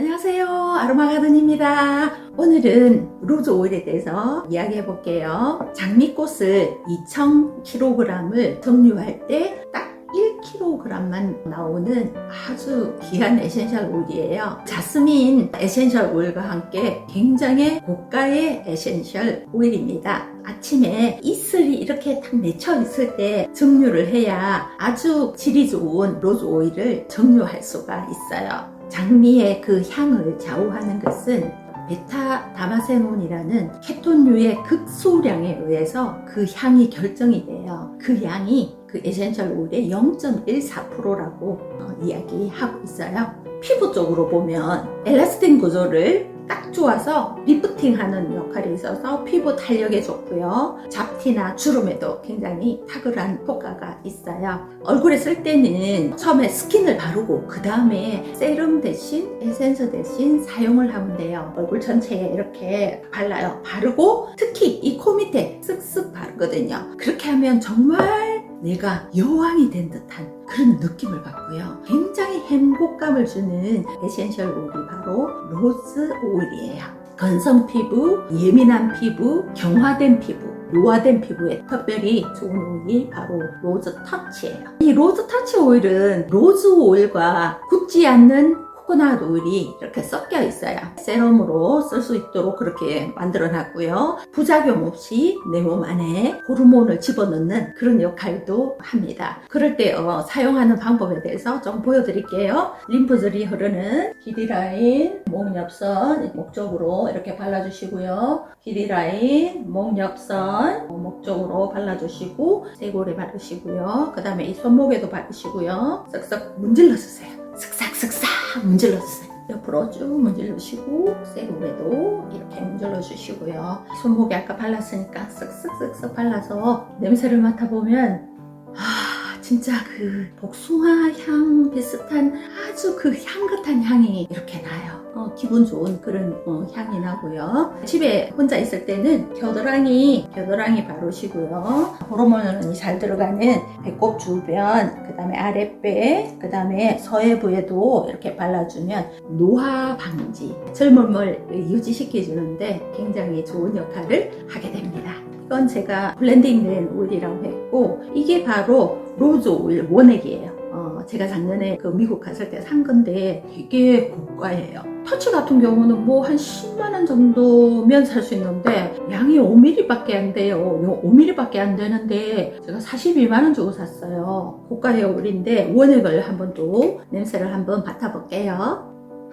안녕하세요. 아로마 가든입니다. 오늘은 로즈 오일에 대해서 이야기해 볼게요. 장미꽃을 2,000kg을 정류할 때 딱 1kg만 나오는 아주 귀한 에센셜 오일이에요. 자스민 에센셜 오일과 함께 굉장히 고가의 에센셜 오일입니다. 아침에 이슬이 이렇게 딱 맺혀 있을 때 정류를 해야 아주 질이 좋은 로즈 오일을 정류할 수가 있어요. 장미의 그 향을 좌우하는 것은 베타 다마세논이라는 케톤류의 극소량에 의해서 그 향이 결정이 돼요. 그 양이 그 에센셜 오일의 0.14%라고 어, 이야기하고 있어요. 피부 쪽으로 보면 엘라스틴 구조를 딱 좋아서 리프팅하는 역할이 있어서 피부 탄력에 좋고요. 잡티나 주름에도 굉장히 탁월한 효과가 있어요. 얼굴에 쓸 때는 처음에 스킨을 바르고 그 다음에 세럼 대신 에센스 대신 사용을 하면 돼요. 얼굴 전체에 이렇게 발라요. 바르고 특히 이 코 밑에 쓱쓱 바르거든요. 그렇게 하면 정말 내가 여왕이 된 듯한 그런 느낌을 받고요. 굉장히 행복감을 주는 에센셜 오일이 바로 로즈 오일이에요. 건성 피부, 예민한 피부, 경화된 피부, 노화된 피부에 특별히 좋은 오일이 바로 로즈 터치예요. 이 로즈 터치 오일은 로즈 오일과 굳지 않는 코코넛 오일이 이렇게 섞여 있어요. 세럼으로 쓸 수 있도록 그렇게 만들어 놨고요. 부작용 없이 내 몸 안에 호르몬을 집어넣는 그런 역할도 합니다. 그럴 때 어, 사용하는 방법에 대해서 좀 보여드릴게요. 림프절이 흐르는 길이 라인, 목엽선 목 쪽으로 이렇게 발라주시고요. 길이 라인, 목엽선 어, 목 쪽으로 발라주시고 쇄골에 바르시고요. 그 다음에 이 손목에도 바르시고요. 쓱쓱 문질러 주세요. 쓱싹쓱싹 문질러 주세요. 옆으로 쭉 문질러 주시고 쇄골에도 이렇게 문질러 주시고요. 손목에 아까 발랐으니까 쓱쓱쓱쓱 발라서 냄새를 맡아보면 아 진짜 그 복숭아 향 비슷한 아주 그 향긋한 향이 이렇게 나요. 어, 기분 좋은 그런 어, 향이 나고요. 집에 혼자 있을 때는 겨드랑이 겨드랑이 바르시고요. 호르몬이 잘 들어가는 배꼽 주변, 그 다음에 아랫배, 그 다음에 서해부에도 이렇게 발라주면 노화 방지, 젊음을 유지시켜주는데 굉장히 좋은 역할을 하게 됩니다. 이건 제가 블렌딩된 오일이라고 했고 이게 바로 로즈 오일 원액이에요. 어, 제가 작년에 그 미국 갔을 때 산 건데 되게 고가예요. 터치 같은 경우는 뭐 한 10만원 정도면 살 수 있는데 양이 5mm밖에 안 돼요. 5mm밖에 안 되는데 제가 42만원 주고 샀어요. 고가 헤어올인데 원액을 한번 또 냄새를 한번 맡아볼게요.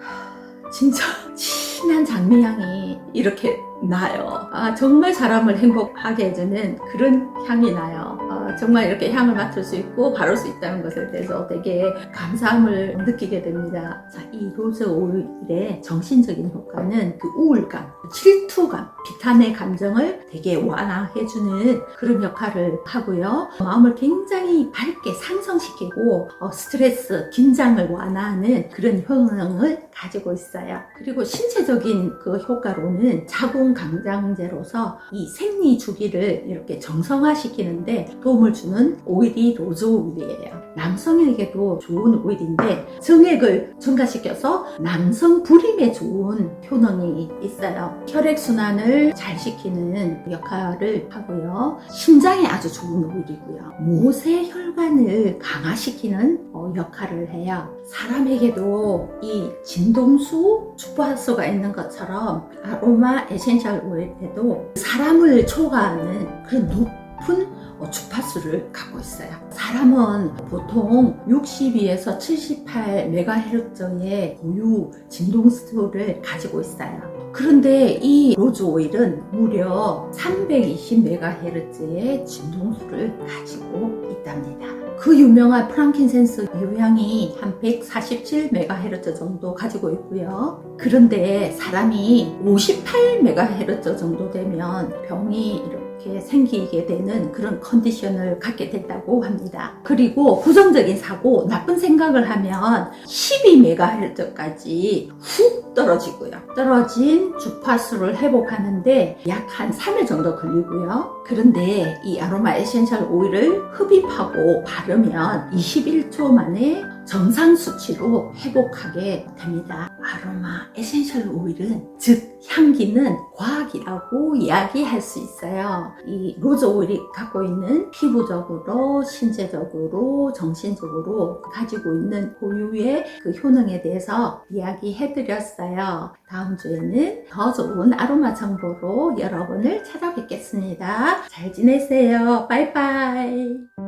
하, 진짜 진한 장미향이 이렇게 나요. 아, 정말 사람을 행복하게 해주는 그런 향이 나요. 아, 정말 이렇게 향을 맡을 수 있고 바를 수 있다는 것에 대해서 되게 감사함을 느끼게 됩니다. 자, 이 로즈 오일의 정신적인 효과는 그 우울감, 질투감, 비탄의 감정을 되게 완화해주는 그런 역할을 하고요. 마음을 굉장히 밝게 상성시키고 어, 스트레스, 긴장을 완화하는 그런 효능을 가지고 있어요. 그리고 신체적인 그 효과로는 자궁 강장제로서 이 생리 주기를 이렇게 정상화시키는데 도움을 주는 오일이 로즈 오일이에요. 남성에게도 좋은 오일인데 정액을 증가시켜서 남성 불임에 좋은 효능이 있어요. 혈액 순환을 잘 시키는 역할을 하고요. 심장에 아주 좋은 오일이고요. 모세 혈관을 강화시키는 어, 역할을 해요. 사람에게도 이 진동수 주파수가 있는 것처럼 아로마 에센셜 오일에도 사람을 초과하는 그런 높은 어, 주파수를 갖고 있어요. 사람은 보통 62에서 78MHz의 고유 진동수를 가지고 있어요. 그런데 이 로즈 오일은 무려 320MHz의 진동수를 가지고 있답니다. 그 유명한 프랑킨센스 유향이 한 147MHz 정도 가지고 있고요. 그런데 사람이 58MHz 정도 되면 병이 이렇게 생기게 되는 그런 컨디션을 갖게 된다고 합니다. 그리고 부정적인 사고, 나쁜 생각을 하면 12MHz까지 훅 떨어지고요. 떨어진 주파수를 회복하는데 약 한 3일 정도 걸리고요. 그런데 이 아로마 에센셜 오일을 흡입하고 바르면 21초 만에 정상 수치로 회복하게 됩니다. 아로마 에센셜 오일은 즉 향기는 과학이라고 이야기할 수 있어요. 이 로즈 오일이 갖고 있는 피부적으로, 신체적으로, 정신적으로 가지고 있는 고유의 그 효능에 대해서 이야기해 드렸어요. 다음 주에는 더 좋은 아로마 정보로 여러분을 찾아뵙겠습니다. 잘 지내세요. 바이바이.